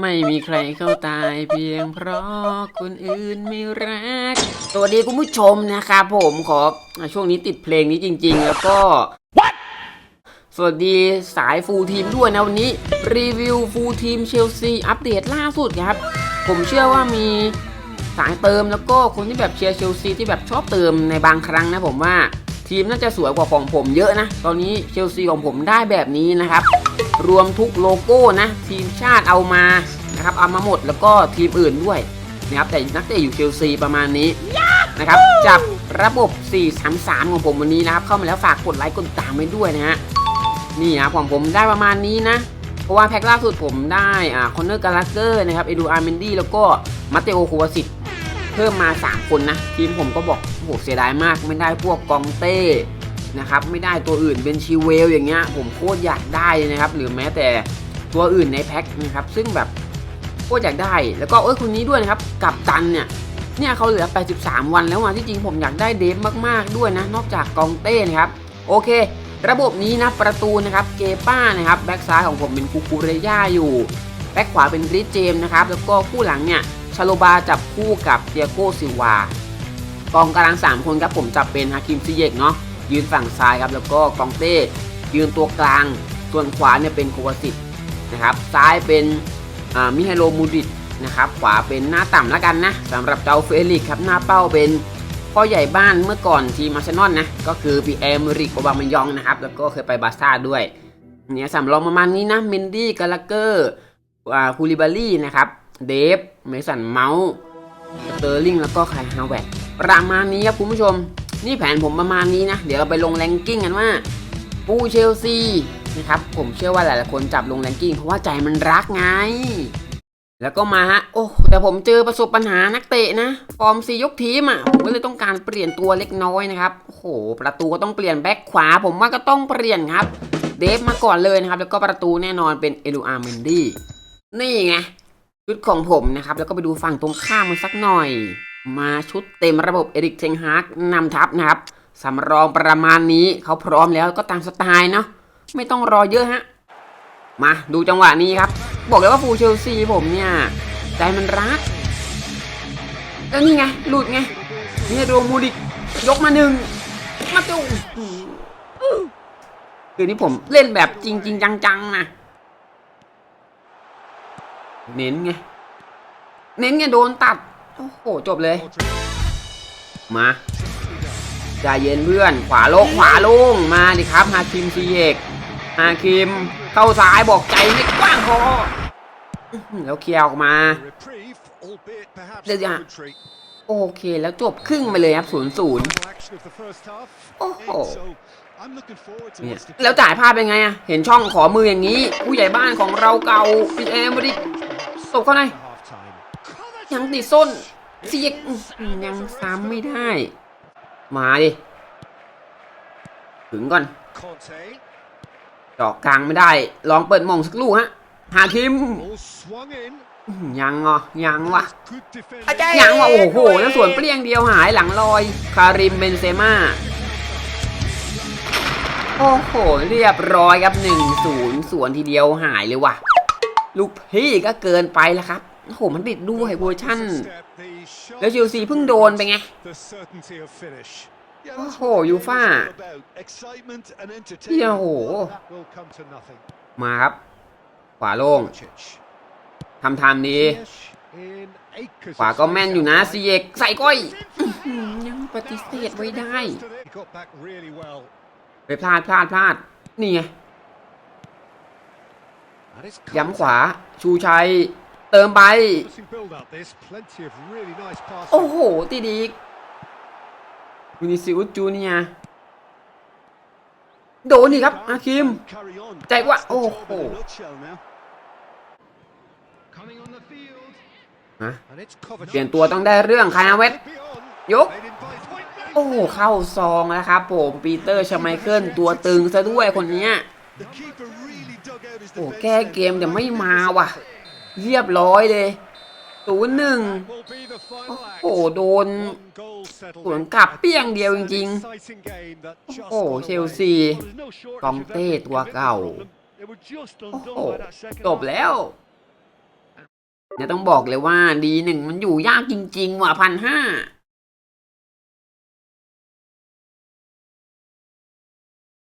ไม่มีใครเข้าตายเพียงเพราะคนอื่นไม่รัก สวัสดีคุณผู้ชมนะครับผมขออะช่วงนี้ติดเพลงนี้จริง ๆ แล้วก็สวัสดีสายฟูลทีมด้วยนะวันนี้ รีวิวฟูลทีมเชลซีอัปเดตล่าสุดครับ ผมเชื่อว่ามีสายเติมแล้วก็คนที่แบบเชียร์เชลซีที่แบบชอบเติมในบางครั้งนะผมว่าทีมน่าจะสวยกว่าของผมเยอะนะ ตอนนี้เชลซีของผมได้แบบนี้นะครับ รวมทุกโลโก้นะทีมชาติเอามานะครับเอามาหมดแล้วก็ทีมอื่นด้วยนะครับแต่นักเตะอยู่เชลซีประมาณนี้นะครับจับระบบ 4-3-3 ของผมวันนี้นะครับ เข้ามาแล้วฝากกดไลค์กดติดตามไว้ด้วยนะฮะนี่ครับของผมได้ประมาณนี้นะ เพราะว่าแพ็คล่าสุดผมได้อ่าคอนเนอร์กาลาเกอร์นะครับเอดูอาร์เมนดี้แล้วก็มาเตโอโควาสิตเพิ่มมา 3 คนนะ ทีมผมก็บอกโอ้โหเสียดายมากไม่ได้พวกกองเต้ นะครับไม่ได้ตัวอื่นเป็นชิเวลอย่างเงี้ยผมโคตรอยากได้เลยนะครับ หรือแม้แต่ตัวอื่นในแพ็คนะครับซึ่งแบบโคตรอยากได้แล้วก็เอ้ยคนนี้ด้วยนะครับกับตันเนี่ยเนี่ยเขาเหลือ 83 วันแล้วอะที่จริงผมอยากได้เดฟมากๆด้วยนะ นอกจากกองเต้นะครับโอเค ระบบนี้นะประตูนะครับเกป้านะครับแบ็กซ้ายของผมเป็นคูคูเรย่าอยู่แบ็กขวาเป็นกริสเจมส์นะครับแล้วก็คู่หลังเนี่ยชาโลบาจับคู่กับเตียโกซิวากองกลาง 3 คนครับผมจับเป็นฮาคิมซิเยกเนาะ ยืนฝั่งซ้ายครับแล้วก็กองเต้ยืนตัวกลาง ส่วนขวาเนี่ยเป็นโควาสิตนะครับซ้ายเป็นมิเฮโลมูดิตนะครับขวาเป็นหน้าต่ำแล้วกันนะสำหรับเจ้าเฟลิกครับหน้าเป้าเป็นพ่อใหญ่บ้านเมื่อก่อนทีมอาร์เซนอลนะก็คือปีแอมริกโอบามยองนะครับแล้วก็เคยไปบาซ่าด้วยเนี่ยสำรองประมาณนี้นะเมนดี้กาลาเกอร์อ่าคูลิบารี่นะครับเดฟเมสันเมาส์สเตอร์ลิงแล้วก็ไคฮาวเวตประมาณนี้ครับคุณผู้ชม นี่แผนผมประมาณนี้นะ เดี๋ยวเราไปลงแรงกิ้งกันว่า ปูเชลซีนะครับ ผมเชื่อว่าหลายๆคนจับลงแรงกิ้งเพราะว่าใจมันรักไง แล้วก็มาฮะ โอ้แต่ผมเจอประสบปัญหานักเตะนะ ฟอร์มซียกทีมอะ ผมก็เลยต้องการเปลี่ยนตัวเล็กน้อยนะครับ โอ้โห ประตูก็ต้องเปลี่ยนแบ็คขวา ผมว่าก็ต้องเปลี่ยนครับ เดฟมาก่อนเลยนะครับ แล้วก็ประตูแน่นอนเป็นเอดูอาร์เมนดี้ นี่ไงชุดของผมนะครับ แล้วก็ไปดูฝั่งตรงข้ามมันสักหน่อย มาชุดเต็มระบบเอริกเทงฮาร์กนำทัพนะครับสำรองประมาณนี้เขาพร้อมแล้วก็ตามสไตล์เนาะไม่ต้องรอเยอะฮะ มาดูจังหวะนี้ครับ บอกเลยว่าฟูเชลซีผมเนี่ย ใจมันรักแล้วนี่ไงหลุดไงเนี่ยโดมูดิกยกมาหนึ่งมาดูคือนี่ผมเล่นแบบจริงจริงจังๆนะเน้นไง เน้นไงโดนตัด โอ้โห จบเลย มาใจเย็นเพื่อน ขวาโลงขวาโลงมาดิครับฮาคิมซีเอกฮาคิม เข้าซ้ายบอกใจไม่กว้างพออื้อหือแล้วเคลียร์ออกมา Reprieve, albeit perhaps There's a- momentary. โอเคแล้วจบครึ่งไปเลยครับศูนย์ศูนย์ Final action of the first half. Oh. It's so I'm looking forward to เนี่ย what's to แล้วจ่ายพลาดเป็นไงอะเห็นช่องขอมืออย่างนี้ ผู้ใหญ่บ้านของเราเก่าปีเอมริกตบเข้าใน half time. ยังติดส้นเสียกอื้อหือยังซ้ำไม่ได้ มาดิ ถึงก่อน Conte, เจาะกลางไม่ได้ ลองเปิดหมองสักลูกฮะ หาคิม ball swung in. อื้อหือยังอะยังวะ Good defending. ยังว่ะโอ้โหแล้วสวนเปรี้ยงเดียวหายหลังลอย คาริมเบนเซม่า โอ้โห เรียบร้อยครับ1 0สวนทีเดียวหายเลยว่ะ ลูกพี่ก็เกินไปแล้วครับ โอ้โหมันติดด้วยเวอร์ชั่น Step, the shot แล้วเชลซีเพิ่งโดนไปไง the certainty of finish. Yeah, Oh, that's what the game is Yufa. all about. Excitement and entertainment. Yeah, oh. That will come to nothing. มาครับ ขวาโล่ง Kovacic. ทำทำดี Ziyech in acres ขวา of ก็แม่นอยู่นะ space ซีเอกใส่ก้อยอื้อหือยังปฏิเสธไว้ได้ He got back really well. ไปพลาดพลาดพลาด นี่ไง And it's ย้ำขวา ชูชัย เติมไป Promising build up this. Plenty of really nice passes. โอ้โห ตีดีกวินิซิอุสจูเนียร์โดนนี่ครับ อาคิม Carry on. ใจว่า That's the โอ้ job โห in a nutshell now. Coming on the field. ฮะ And it's Kovacic. เปลี่ยนตัวต้องได้เรื่องคายนาเวต Could be on. ยก Made in by Foyt. โอ้โหเข้าซองแล้วครับผม ปีเตอร์ชไมเคิลตัวตึงซะด้วยคนเนี้ย The keeper really dug out his โอ้ defense แก้ there. เกมแต่ไม่มาว่ะ เรียบร้อยเลยศูนย์หนึ่งโอ้โหโดนสวนกลับเปี้ยงเดียวจริงๆ โอ้โหเชลซีกองเต้ตัวเก่า โอ้โหจบแล้วเนี่ยต้องบอกเลยว่าดีหนึ่งมันอยู่ยากจริง ๆ ว่ะพันห้า